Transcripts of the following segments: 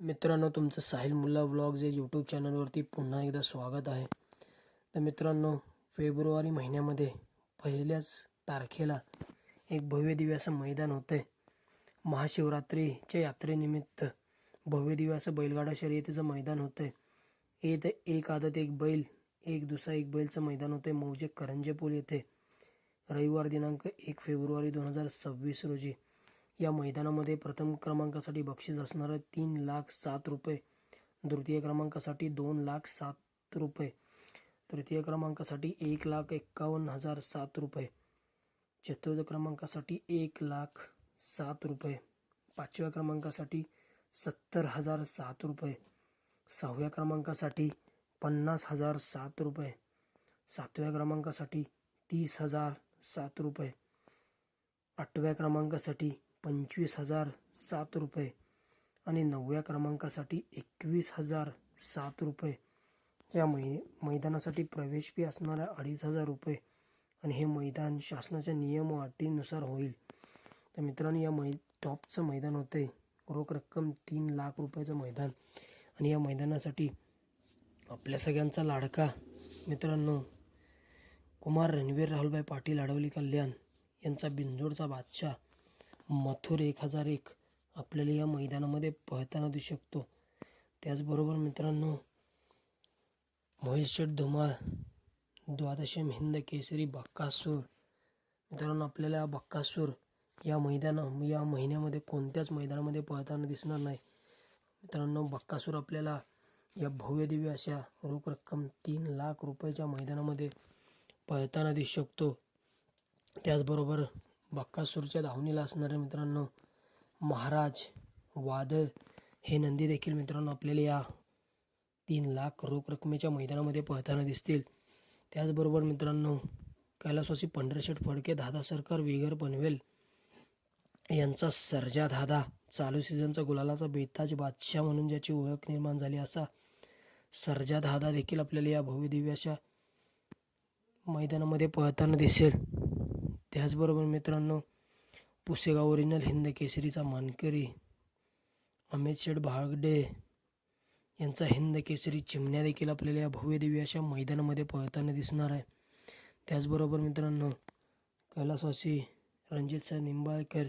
मित्रांनो तुमचं साहिल मुल्ला ब्लॉग या यूट्यूब चॅनलवरती पुन्हा एकदा स्वागत आहे. तर मित्रांनो फेब्रुवारी महिन्यामध्ये पहिल्याच तारखेला एक भव्य दिव्याचं असं मैदान होतं आहे महाशिवरात्रीच्या यात्रेनिमित्त भव्य दिव्याचं असं बैलगाडा शर्यतीचं मैदान होतं आहे एक एक आदत एक बैल एक दुसरा एक बैलचं मैदान होतं आहे मौजे करंजेपूल येथे रविवार दिनांक एक फेब्रुवारी दोन हजार सव्वीस रोजी. या मैदानामध्ये प्रथम क्रमांकासाठी बक्षीस असणारं तीन लाख सात रुपये द्वितीय क्रमांकासाठी दोन लाख सात रुपये तृतीय क्रमांकासाठी एक लाख एक्कावन्न हजार सात रुपये चतुर्थ क्रमांकासाठी एक लाख सात रुपये पाचव्या क्रमांकासाठी सत्तर हजार सात रुपये सहाव्या क्रमांकासाठी पन्नास हजार सात रुपये सातव्या क्रमांकासाठी तीस हजार सात रुपये आठव्या क्रमांकासाठी पंचवीस हजार सात रुपये आणि नवव्या क्रमांकासाठी एकवीस हजार सात रुपये. या मै मैदानासाठी प्रवेश फी असणाऱ्या अडीच हजार रुपये आणि हे मैदान शासनाच्या नियम व अटीनुसार होईल. तर मित्रांनो या मै टॉपचं मैदान होते रोख रक्कम तीन लाख रुपयाचं मैदान. आणि या मैदानासाठी आपल्या सगळ्यांचा लाडका मित्रांनो कुमार रणवीर राहुलभाई पाटील आडवली कल्याण यांचा बिंजोडचा बादशाह मथुर एक हजार एक आपल्याला या मैदानामध्ये पळताना दिसू शकतो. त्याचबरोबर मित्रांनो मोहित धुमाळ द्वादशम हिंद केसरी बक्कासूर मित्रांनो आपल्याला बक्कासूर या मैदाना या महिन्यामध्ये कोणत्याच मैदानामध्ये पळताना दिसणार नाही. मित्रांनो बक्कासूर आपल्याला या भव्यदिव्य अशा रोख रक्कम तीन लाख रुपयाच्या मैदानामध्ये पळताना दिसू शकतो. त्याचबरोबर बक्कासूरच्या धावणीला असणारे मित्रांनो महाराज वादळ हे नंदी देखील मित्रांनो आपल्याला या तीन लाख रोख रकमेच्या मैदानामध्ये पळताना दिसतील. त्याचबरोबर मित्रांनो कैलासवासी पंढरशेठ फडके दादा सरकार विगर पनवेल यांचा सर्जा धादा चालू सीझनचा गुलालाचा बेताज बादशाह म्हणून ज्याची ओळख निर्माण झाली असा सर्जा धादा देखील आपल्याला या भव्यदिव्याच्या मैदानामध्ये पळताना दिसेल. त्याचबरोबर मित्रांनो पुसेगाव ओरिजिनल हिंद केसरीचा मानकरी अमित शेठ भागडे यांचा हिंद केसरी चिमण्या देखील आपल्याला या भव्य अशा मैदानामध्ये पळताना दिसणार आहे. त्याचबरोबर मित्रांनो कैलासवासी रणजित सर निंबाळकर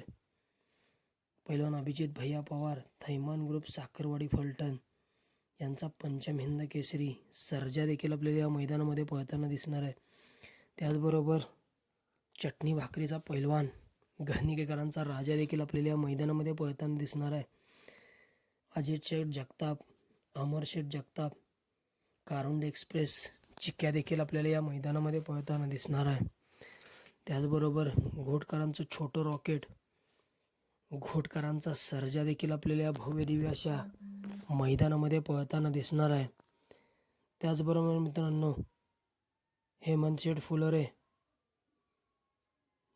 पैलवान अभिजित भैया पवार थैमान ग्रुप साखरवाडी फलटण यांचा पंचम हिंद केसरी सर्जा देखील आपल्याला या मैदानामध्ये पळताना दिसणार आहे. त्याचबरोबर चटणी भाकरीचा पैलवान. घनिकेकरांचा राजा देखील आपल्याला या मैदानामध्ये पळताना दिसणार आहे. अजित शेठ जगताप अमर शेठ जगताप कारुंड एक्सप्रेस चिक्क्या देखील आपल्याला या मैदानामध्ये पळताना दिसणार आहे. त्याचबरोबर घोटकरांचं छोटं रॉकेट घोटकरांचा सर्जा देखील आपल्याला या भव्य दिव्य अशा मैदानामध्ये पळताना दिसणार आहे. त्याचबरोबर मित्रांनो हेमंत शेठ फुलरे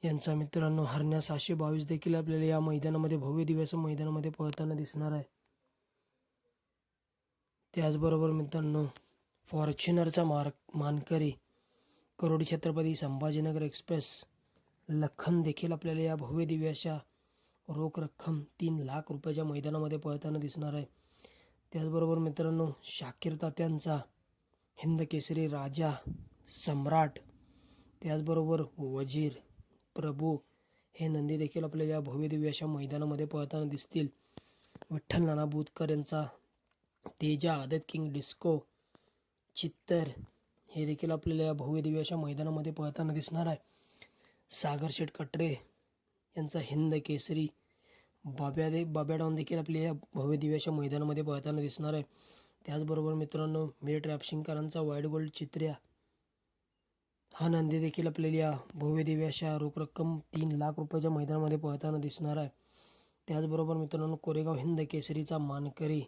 यांचा मित्रांनो हरण्या सहाशे बावीस देखील आपल्याला या मैदानामध्ये भव्य दिव्याचं मैदानामध्ये पळताना दिसणार आहे. त्याचबरोबर मित्रांनो फॉर्च्युनरचा मार्क मानकरी करोडी छत्रपती संभाजीनगर एक्सप्रेस लखन देखील आपल्याला या भव्य दिव्याच्या रोख रक्कम तीन लाख रुपयाच्या मैदानामध्ये पळताना दिसणार आहे. त्याचबरोबर मित्रांनो शाकीर तात्यांचा हिंद केसरी राजा सम्राट त्याचबरोबर वजीर प्रभू हे नंदी देखील आपल्याला या भव्य अशा मैदानामध्ये पळताना दिसतील. विठ्ठल नाना बुतकर यांचा तेजा आदत किंग डिस्को चित्तर हे देखील आपल्याला या भव्य अशा मैदानामध्ये पळताना दिसणार आहे. सागर शेठ कटरे यांचा हिंद केसरी बाब्या दे देखील आपल्या या भव्यदिव्य अशा मैदानामध्ये पळताना दिसणार आहे. त्याचबरोबर मित्रांनो मेट रॅपशिंगकरांचा वाईट गोल्ड चित्र्या हा नंदी देखील आपल्याला या भव्य अशा रोख रक्कम तीन लाख रुपयाच्या मैदानामध्ये पळताना दिसणार आहे. त्याचबरोबर मित्रांनो कोरेगाव हिंद केसरीचा मानकरी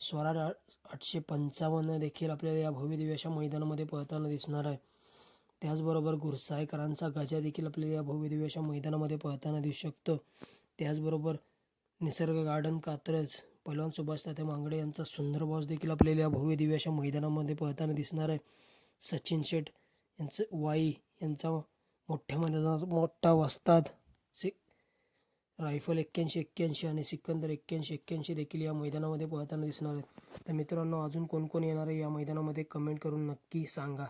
स्वराज आठशे पंचावन्न देखील आपल्याला या भव्य अशा मैदानामध्ये पळताना दिसणार आहे. त्याचबरोबर गुरसायकरांचा गजा देखील आपल्याला या भव्य अशा मैदानामध्ये पळताना दिसू शकतो. त्याचबरोबर निसर्ग गार्डन कात्रज पहलवान सुभाष तात्या मांगडे यांचा सुंदर बॉस देखील आपल्याला या भव्य अशा मैदानामध्ये पळताना दिसणार आहे. सचिन शेठ यांचं वाई यांचा मोठ्या मैदानात मोठा वस्ताद सि रायफल एक्क्याऐंशी एक्क्याऐंशी आणि सिकंदर एक्क्याऐंशी एक्क्याऐंशी देखील या मैदानामध्ये पळताना दिसणार आहेत. तर मित्रांनो अजून कोण कोण येणार आहे या मैदानामध्ये कमेंट करून नक्की सांगा.